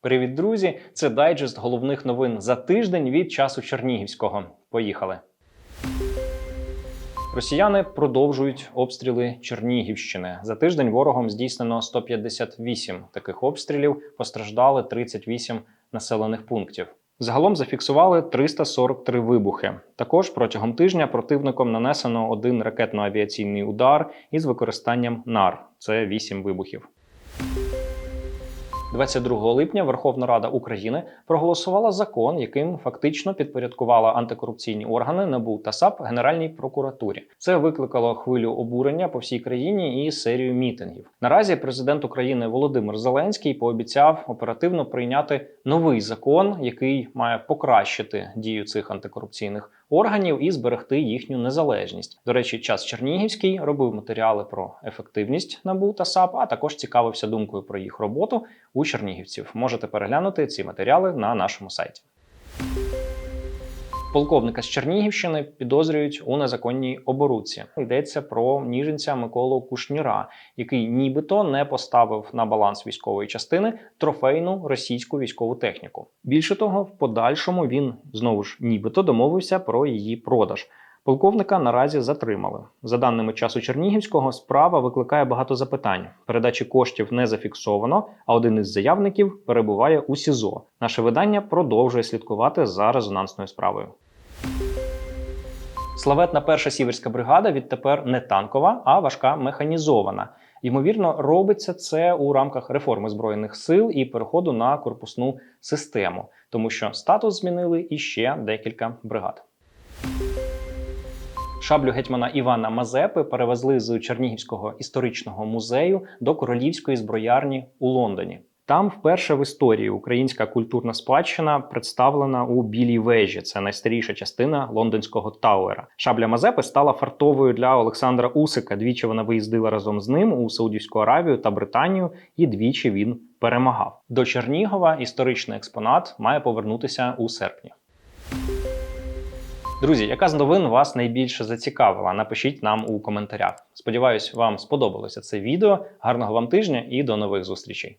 Привіт, друзі! Це дайджест головних новин за тиждень від часу Чернігівського. Поїхали. Росіяни продовжують обстріли Чернігівщини. За тиждень ворогом здійснено 158 таких обстрілів. Постраждали 38 населених пунктів. Загалом зафіксували 343 вибухи. Також протягом тижня противником нанесено один ракетно-авіаційний удар із використанням НАР. Це 8 вибухів. 22 липня Верховна Рада України проголосувала закон, яким фактично підпорядкувала антикорупційні органи НАБУ та САП Генеральній прокуратурі. Це викликало хвилю обурення по всій країні і серію мітингів. Наразі президент України Володимир Зеленський пообіцяв оперативно прийняти новий закон, який має покращити дію цих антикорупційних органів і зберегти їхню незалежність. До речі, час Чернігівський робив матеріали про ефективність НАБУ та САП, а також цікавився думкою про їх роботу у чернігівців. Можете переглянути ці матеріали на нашому сайті. Полковника з Чернігівщини підозрюють у незаконній оборудці. Йдеться про ніженця Миколу Кушніра, який нібито не поставив на баланс військової частини трофейну російську військову техніку. Більше того, в подальшому він знову ж нібито домовився про її продаж. Полковника наразі затримали. За даними часу Чернігівського, справа викликає багато запитань. Передачі коштів не зафіксовано, а один із заявників перебуває у СІЗО. Наше видання продовжує слідкувати за резонансною справою. Славетна перша сіверська бригада відтепер не танкова, а важка механізована. Ймовірно, робиться це у рамках реформи збройних сил і переходу на корпусну систему, тому що статус змінили іще декілька бригад. Шаблю гетьмана Івана Мазепи перевезли з Чернігівського історичного музею до королівської зброярні у Лондоні. Там вперше в історії українська культурна спадщина представлена у білій вежі. Це найстаріша частина лондонського Тауера. Шабля Мазепи стала фартовою для Олександра Усика. Двічі вона виїздила разом з ним у Саудівську Аравію та Британію, і двічі він перемагав. До Чернігова історичний експонат має повернутися у серпні. Друзі, яка з новин вас найбільше зацікавила? Напишіть нам у коментарях. Сподіваюсь, вам сподобалося це відео. Гарного вам тижня і до нових зустрічей.